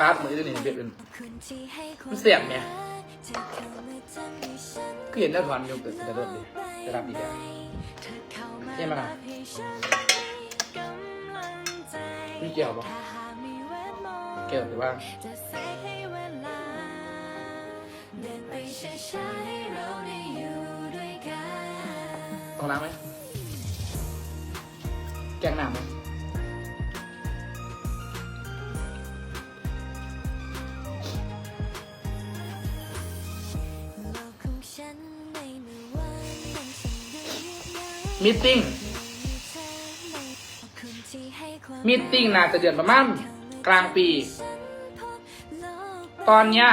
ปาดเหมือนจะหนีเบ็ดเป็นมันเสียบไหมก็เห็นแล้วถอนยู่แต่แต่เดินดิจะรับดีแกเห็นไหมล่ะพี่เกี่ยวปะเกี่ยวหรือว่าต้องล้างไหมแกงน้ำไหม มีตติ้งมีตติ้งน่าจะเดือนประมาณกลางปี ตอนเนี้ย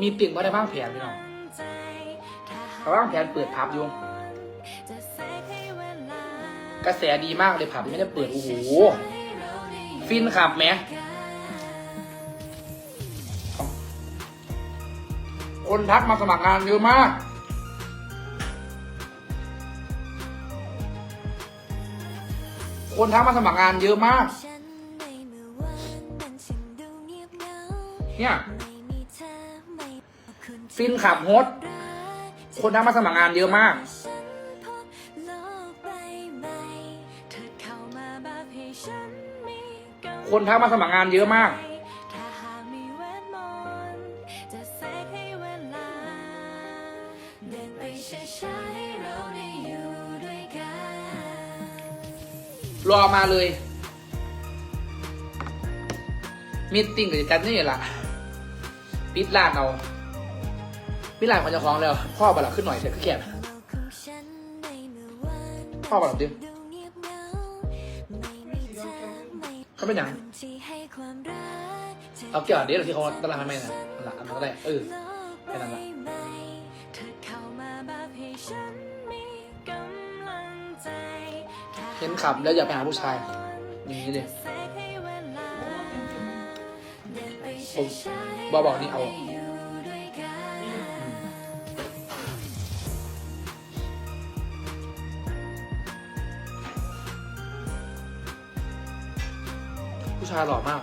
มีติ่งมาได้บ้างแผนพี่น้องแต่ว่าแผนเปิดผับอยู่กระแสดีมากเลยผับไม่ได้เปิด โอ้โห ฟินขับแหมคนทักมาสมัครงานเยอะมาก คนทักมาสมัครงานเยอะมาก เนี่ยฟินขับฮดคนทักมาสมัครงานเยอะมาก คนทักมาสมัครงานเยอะมาก รอมาเลยมีตติ้งกับกันนี่แหละปิดร้านเอาปิดร้านของเจ้าของแล้ว พ่อบาลัขึ้นหน่อยเสร็จก็แคบพ่อบาลัดิเขาเป็นยังเอาเกี่ยวเดี๋ยวที่เขาตลาดไม่น่ะนั่นละอันนั้นก็ได้เออแค่นั้นละ เห็นขับแล้วอย่าไปหาผู้ชาย อย่างนี้เลยผมบอกบอกนี่เอาผู้ชายหล่อมาก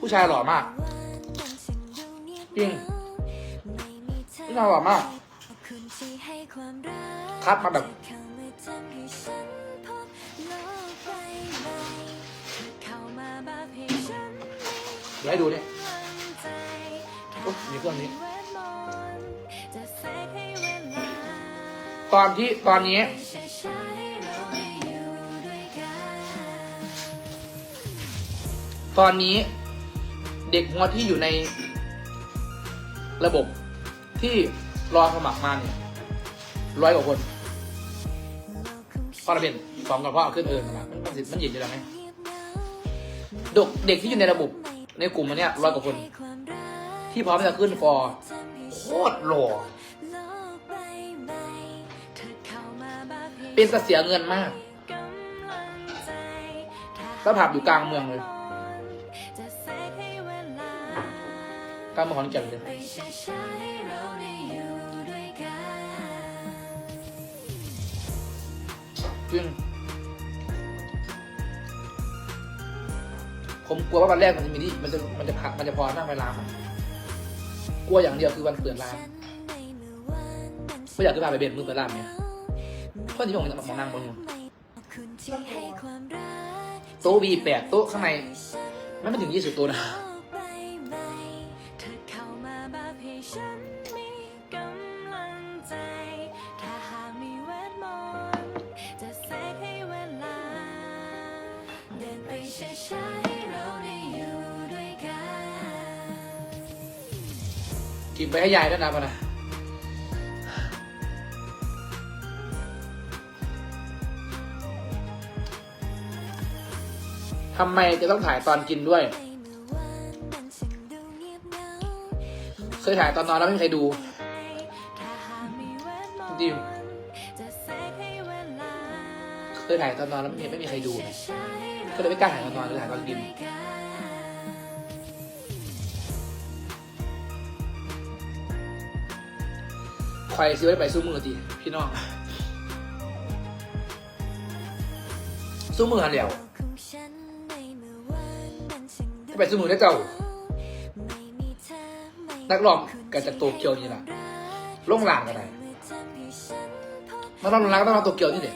ผู้ชายหล่อมากจริงผู้ชายหล่อมาก คัดมาแบบเดี๋ยวให้ดูเนี่ยโอ้มีเครื่องนี้ ตอนที่ตอนนี้ ตอนนี้เด็กหัวที่อยู่ในระบบที่รอสมัครมาเนี่ย ร้อยกว่าคนพ่อระเป็นสองกับพ่อขึ้นเอิญนะมันสิมันหยิบอยู่แล้วไหมเด็กเด็กที่อยู่ในระบบในกลุ่มมันเนี่ยร้อยกว่าคน ที่พร้อมจะขึ้นฟอร์โคตรหล่อเป็นเสียเงินมากแล้วผับอยู่กลางเมืองเลยกลางเมืองขอนแก่นเลย จริงผมกลัวว่าวันแรกมันจะมีที่มันจะมันจะพักมันจะพอนั่งเวลามันกลัวอย่างเดียวคือวันเปิดร้านไม่อยากจะพาไปเบนมือเปิดร้านเนี่ยเพราะที่ผมจะมองนั่งบนนู้นโต๊ะวีแปดโต๊ะข้างในไม่ไม่ถึงยี่สิบโต๊ะนะ กินไปให้ยายด้วยนะพะนะทำไมจะต้องถ่ายตอนกินด้วย เคยถ่ายตอนนอนแล้วไม่มีใครดูจริงเคยถ่ายตอนนอนแล้วไม่มีไม่มีใครดู ก็เลยไม่กล้าถ่ายตอนนอนเลยถ่ายตอนกิน คอยซื้อไว้ไปสู้มือทีพี่น้องสู้มือหันเดียวจะไปสู้มือได้เจ้า นักร้องกันจากโตเกียวนี่แหละล่งลางกันไหนนักร้องลางต้องร้องโตเกียวนี่เด็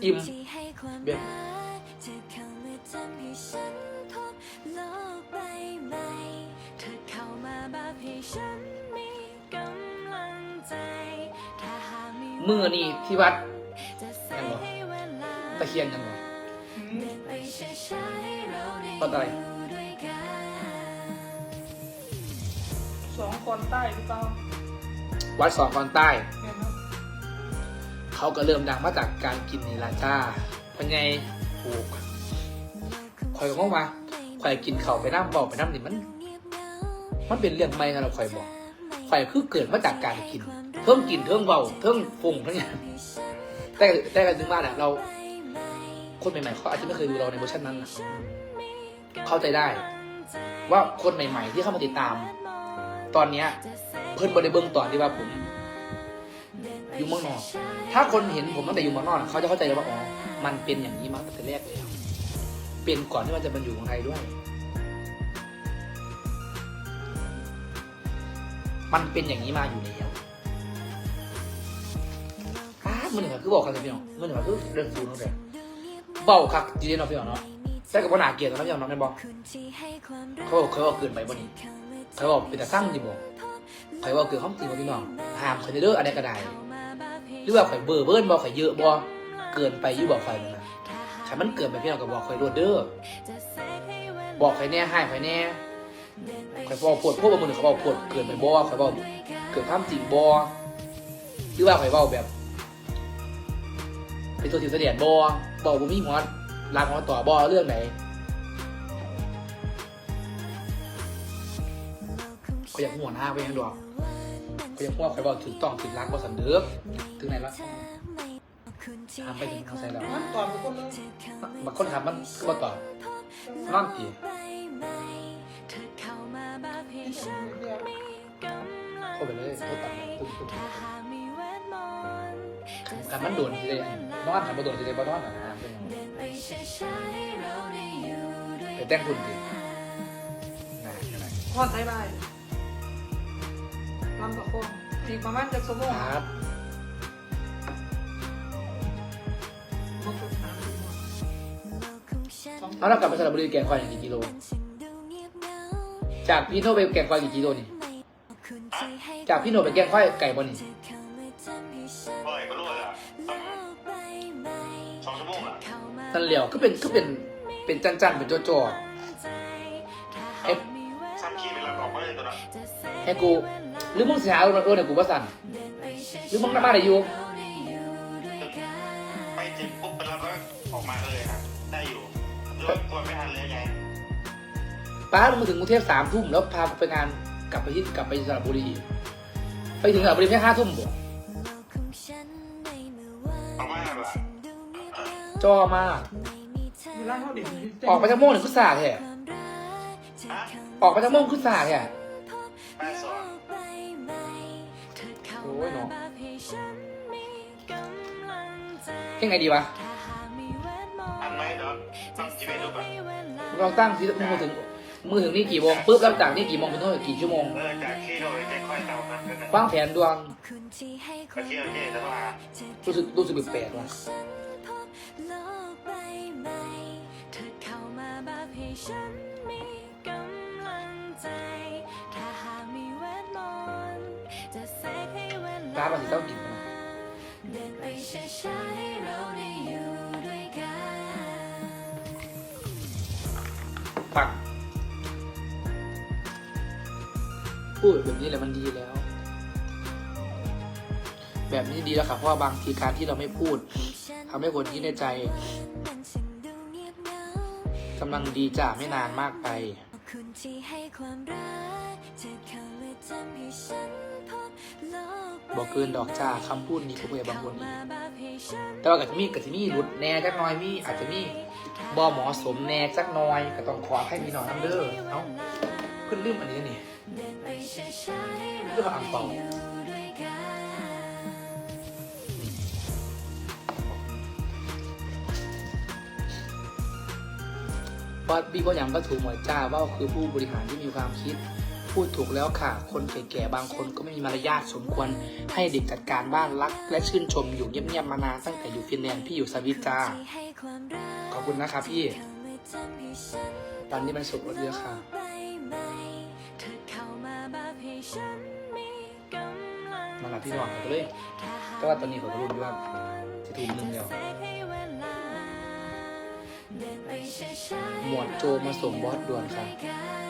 อาคุณอิ่มที่ให้ความเบี้ยรักเธอเข้ามาทำให้ฉันพบโลกใบใหม่เธอเข้ามาแบบให้ฉันมีกำลังใจถ้าหากมีมือนี่ที่วัดจะใส่ให้เวลาตะเคียนกันบ่เดินไปช้าๆให้เราได้วัดอะไรอยู่ด้วยกันสองคนใต้หรือเปล่าวัดสองคอนใต้แม่นครับ เขาก็เริ่มดังมาจากการกินนี่ละจ้าเพราะไงถูกข่อยก็งงมาข่อยกินเขาไปน้ำเบาไปน้ำนี่มัน มันเป็นเรื่องใหม่นะเราข่อยบอกข่อยคือเกิดมาจากการกินเพิ่งกินเพิ่งเบาเพิ่งฟุ้งทั้งอย่างแต่แต่กันถึงมาเนี่ยเรา คนใหม่ๆเขาอาจจะไม่เคยดูเราในเวอร์ชันนั้นนะเข้าใจได้ ว่าคนใหม่ ๆ ที่เข้ามาติดตาม ตอนเนี้ยเพิ่นบริเบิงตอนที่ว่าผมอยู่เมืองนอก ถ้าคนเห็นผมตั้งแต่อยู่เมืองนอกเขาจะเข้าใจเลยว่าอ๋อ มันเป็นอย่างนี้มาตั้งแต่แรกแล้วเป็นก่อนที่มันจะมาอยู่เมืองไทยด้วย มันเป็นอย่างนี้มาอยู่แล้วอ้ามือหนึ่งคือบอกกันเลยพี่น้องมือหนึ่งคือเรื่องซูนย์ตั้งแต่เบาคักจีเดนเนาะพี่น้องเนาะแต่กับว่าหนาเกลียรตินะพี่น้องเนาะแม่บอกเขาบอกเขาบอกเกินไปบ่นี่เขาบอกเป็นแต่สร้างจริงบอกเขาบอกเกินความจริงบ่พี่น้องห้ามเขาจะเลิกอะไรก็ได้ หรือว่าข่อยเบอร์เบิ้ลบอกข่อยเยอะบ่เกินไปอยี่บอกข่อยนั่นนะถ้ามันเกินไปพี่น้องก็บอกข่อยโรดเด้อบอกข่อยแน่ให้ข่อยแน่ข่อยบอกปวดพวกบางมือเขาบอกปวดเกินไปบ่ข่อยบอกเกินความจริงบ่หรือว่าข่อยบอกแบบเป็นตัวสิวเสดียดบ่บอกบ่มีหัวลางหัวต่อบ่เรื่องไหนข่อยอยากหัวหน้าไปยังดอก ข่อยอยากหัวข่อยบอกถูกต้องถูกรักบ่สันเด้อถึงไหนละถามไปถึงทางใส่แล้วมันตอบทุกคนเลยบางคนถามมันก็บ่ตอบนอนผีเข้าไปเลยเข้าตัดตึ้งตึ้งการมันโดนทีเลยนอนถามมาโดนทีเลยบ่นอนนะเป็นยังไปแต่งคุณดินะยังไงคอนไทยบายลำกับคนอีกประมาณจะชั่วโมงครับมันคือสามชั่วโมงเอาแล้วกลับไปสระบุรีแกงควายกี่กิโล จากพี่โนไปแกงควายกี่กิโลนี่ จากพี่โนไปแกงควายไก่บ่นี่ปล่อยก็รู้แล้วสองชั่วโมงอะนั่นเหลียวก็เป็นก็เป็นเป็นจันๆเป็นจ่อๆให้ซ้ำขี้ไปแล้วออกมาเลยตัวนั้นให้กู หรือมึงเสียเอาเออเนี่ยกูว่าสั่นหรือมึงน้ำมาได้อยู่ไปถึงปุ๊บแล้วก็ออกมาเลยครับได้อยู่รถตัวไม่ทันเลยไงป้ามึงถึงกรุงเทพสามทุ่มแล้วพาไปงานกลับไปที่กลับไปสระบุรีไปถึงสระบุรีแค่ห้าทุ่มบ่ออกมาแล้วล่ะจ่อมากมีร่างเท่าเด็กออกไปจากโม่งเนี่ยคือสาแท้ฮะออกไปจากโม่งคือสาแท้ โอ้ยเนาะยังไงดีวะอันไหมเดี๋ยวตั้งจีเวดูก่อนมึงลองตั้งทีมือถึงมือถึงนี่กี่โมงปุ๊บแล้วจากนี่กี่โมงเป็นเท่าไหร่กี่ชั่วโมง เออจากที่เราไปค่อยๆเต่ากันกันนะวางแผนดวงโอเคโอเคแล้วว่ารู้สึกรู้สึกแปลกๆว่ะป้าบางทีต้องกินนะเดินไปช้าๆให้เราได้อยู่ด้วยกันปังพูดแบบนี้แหละมันดีแล้ว แบบนี้ดีแล้วค่ะเพราะว่าบางทีการที่เราไม่พูดทำให้คนที่ในใจกำลังดีจ้าไม่นานมากไปคุณที่ให้ความรักเธอเข้ามาทำให้ฉันพบโลก บอกเกินดอกจ้าคำพูดนี้ก็เพื่อบางคนอีกแต่ว่าก็จะมีก็จะมีหลุดแหน่จักน้อยมีอาจจะมีบอหมอสมแหน่จักน้อยก็ต้องขอให้มีหน่อยน้ำเด้อเอ้าเพิ่นลืมอันนี้นี่เรื่องอ่างเปาบอสบีบอย่างก็ถูกหมดจ้าว่าคือผู้บริหารที่มีความคิด พูดถูกแล้วค่ะ คนแก่ๆบางคนก็ไม่มีมารยาทสมควรให้เด็กจัดการบ้านรัก และชื่นชมอยู่เงียบๆมานานตั้งแต่อยู่ฟินแลนด์พี่อยู่สวิตจ้าที่ให้ความรักขอบคุณนะครับพี่เข้ามาทำให้ฉันตอนนี้มันสุกรถเยอะค่ะใบใหม่เธอเข้ามาแบบให้ฉันมีกำลังนั่นแหละพี่น้องผมก็เลยแต่ว่าตอนนี้ผมก็รู้อยู่ว่าจะถูกลืมแล้วหมวดโจมาส่งบอสด่วนค่ะแ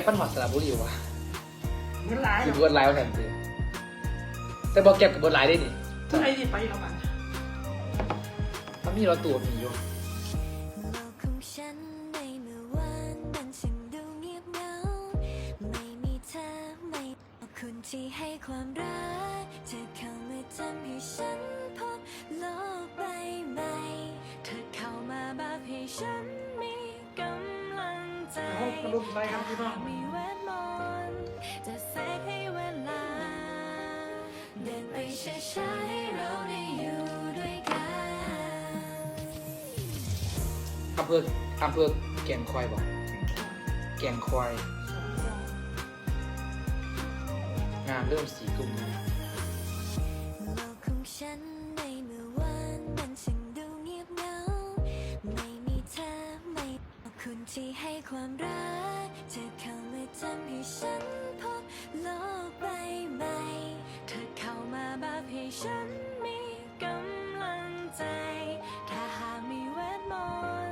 กปั้นหอดสระบุรีวะเงินร้ายอเหรยู่อบนไลน์แทนเตืแต่บอกแก็บกับบนไลน์ได้นี่ผู้ใดที่ไปกับมันถ้ามีเราตัวมีอยู่โลกของฉันในเมื่อวานมันช่างดูเงียบเหงาไม่มีเธอไม่ขอบคุณที่ให้ความรัก กระลุกไปครับพี่น้องมีเวทมนต์จะเสกให้เวลา เดินไปช้าๆให้เราได้อยู่ด้วยกันอำเภออำเภอแก่งคอยบอกแก่งคอยงานเริ่มสี่ทุ่มนะโลกของฉันในเมื่อวานมันช่างดูเงียบเหงาไม่มีเธอไม่ขอบคุณที่ให้ความรัก เธอเข้ามาทำให้ฉันพบโลกใบใหม่ เธอเข้ามาแบบให้ฉันมีกำลังใจ ถ้าหากมีเวทม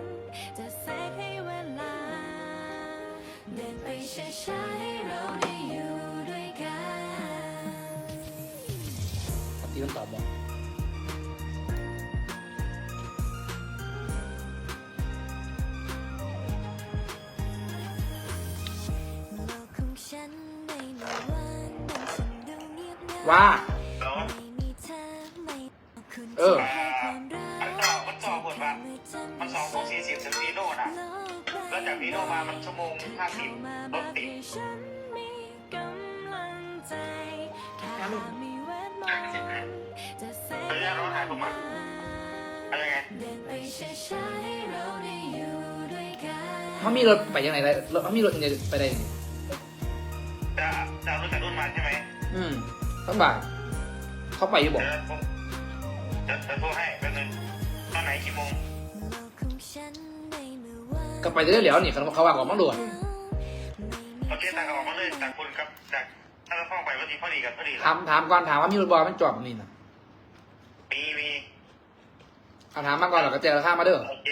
นต์จะเสกให้เวลา เดินไปช้าๆให้เราได้อยู่ด้วยกันปฏิมันตอบบอก ว่า แล้วไม่มีเธอไม่ขอบคุณเออที่ให้ความรักมันต่อมันต่อบทว่ามันสองโมงสี่สิบถึงวีโน่นะแล้วจากวีโน่มามันชั่วโมงห้าสิบรถติดฉันมีกำลังใจถ้าหากมีเวทมนต์จะเสกเฮ้ยรถหายผมอะอะไรไงเดินไปช้าๆให้เราได้อยู่ด้วยกันเขามีรถไปยังไงได้รถเขามีรถยังไงไปได้ยังไงจะจะเอารถจากรุ่นมาใช่ไหม อืม ต้องบ่ายเขาไปอยู่บอกเดี๋ยวผมจะจะโทรให้แป๊บนึงตอนไหนกี่โมงโลกของฉันในเมื่อวานก็ไปได้แล้วนี่เขาเขาว่าก่อนมั่งด่วนโอเคตากออกมาเลยจากคุณกับจากถ้าเราฟ้องไปพอดีพอดีกับพอดีถามถามก่อนถามว่ามีรถบอลมันจอดตรงนี้นะมีมีเอาถามมาก่อนเราก็เจอข้ามมาเด้อโอเค